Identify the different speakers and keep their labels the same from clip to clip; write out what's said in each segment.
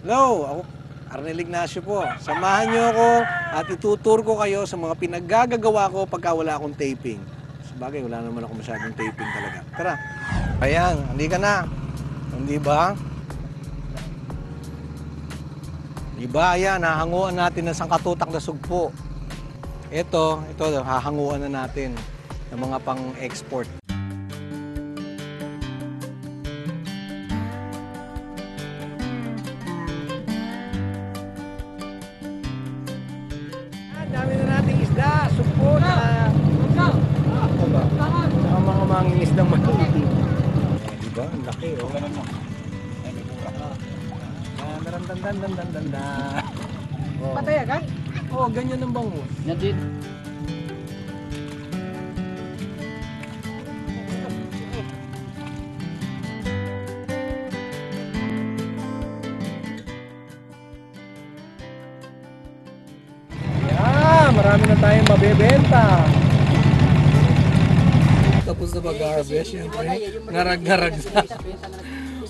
Speaker 1: Hello, ako Arnel Ignacio po. Samahan niyo ako at itutur ko kayo sa mga pinaggagawa ko pagka wala akong taping. Sabagay, wala naman ako masyadong taping talaga. Tara. Ayan, hindi ka na. Hindi ba? Di ba? Ayan, hahanguan natin ng sangkatutak na sugpo. Ito, ito, hahanguan na natin ng mga pang-export. Dami na nating isda, sugpo, na... Saka mga manging isdang matuti. Eh, di ba? Ang laki, oh. Ganun mo. Dan, dan, dan. Oh.
Speaker 2: Patay agad?
Speaker 1: Oh, ganyan ang bangus.
Speaker 2: Yan din.
Speaker 1: Marami na tayong mabebenta. Tapos na mag-harvest, syempre. Ngarag-ngarag na.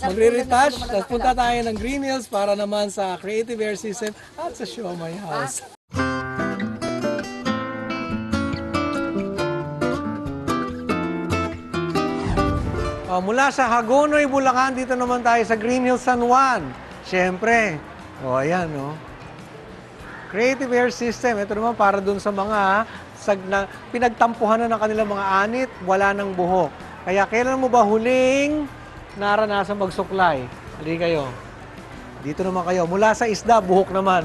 Speaker 1: Magre-retouch, tapos punta tayo ng Green Hills para naman sa Creative Air System at sa Show My House. Oh, mula sa Hagonoy, Bulacan, dito naman tayo sa Green Hills, San Juan. Siyempre. Oh, ayan, no? Creative Air System, ito naman para dun sa mga sag na, pinagtampuhan na ng kanilang mga anit, wala ng buhok. Kaya kailan mo ba huling naranasan magsuklay? Hali kayo. Dito naman kayo. Mula sa isda, buhok naman.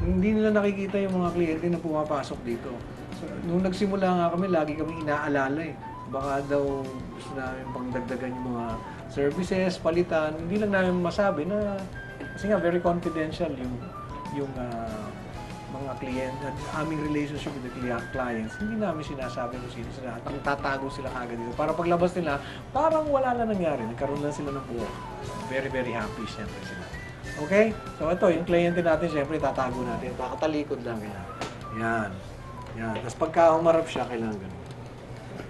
Speaker 1: Hindi nila nakikita yung mga kliyente na pumapasok dito. So, nung nagsimula nga kami, lagi kami inaalala eh. Baka daw gusto namin pangdagdagan yung mga services, palitan. Hindi lang namin masabi na kasi nga very confidential yung yung ah, mga client, aming relationship with the cli- clients, hindi namin sinasabi kung sino sila. At tatago sila kagad dito. Para paglabas nila, parang wala na nangyari. Nagkaroon lang sila ng buhok. Very, very happy siyempre sila. Okay? So ito, yung kliyente natin, siyempre tatago natin. Nakatalikod lang kaya. Yan. Yan. Tapos pagka humarap siya, kailangan ganun.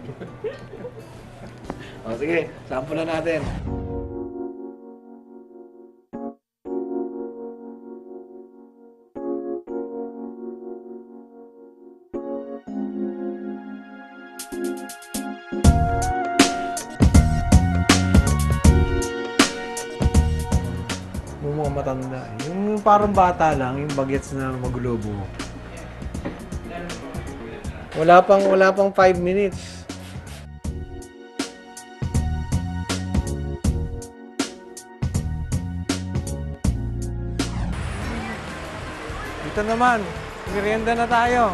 Speaker 1: o sige, sample na natin. Matanda. Yung parang bata lang, yung bagets na magulobo. Wala pang wala pang 5 minutes. Dito naman, merienda na tayo.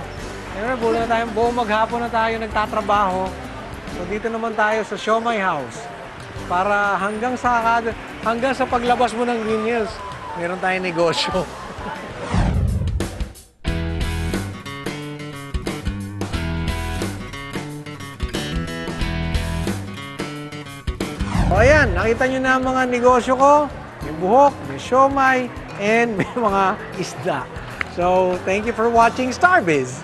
Speaker 1: Siyempre, buo na tayo, buong maghapon na tayo nagtatrabaho. So dito naman tayo sa Show My House. Para hanggang sa hanggang sa paglabas mo ng Green Hills, meron tayong negosyo. O ayan, nakita nyo na ang mga negosyo ko. May buhok, may siomay, and may mga isda. So, thank you for watching Starbiz.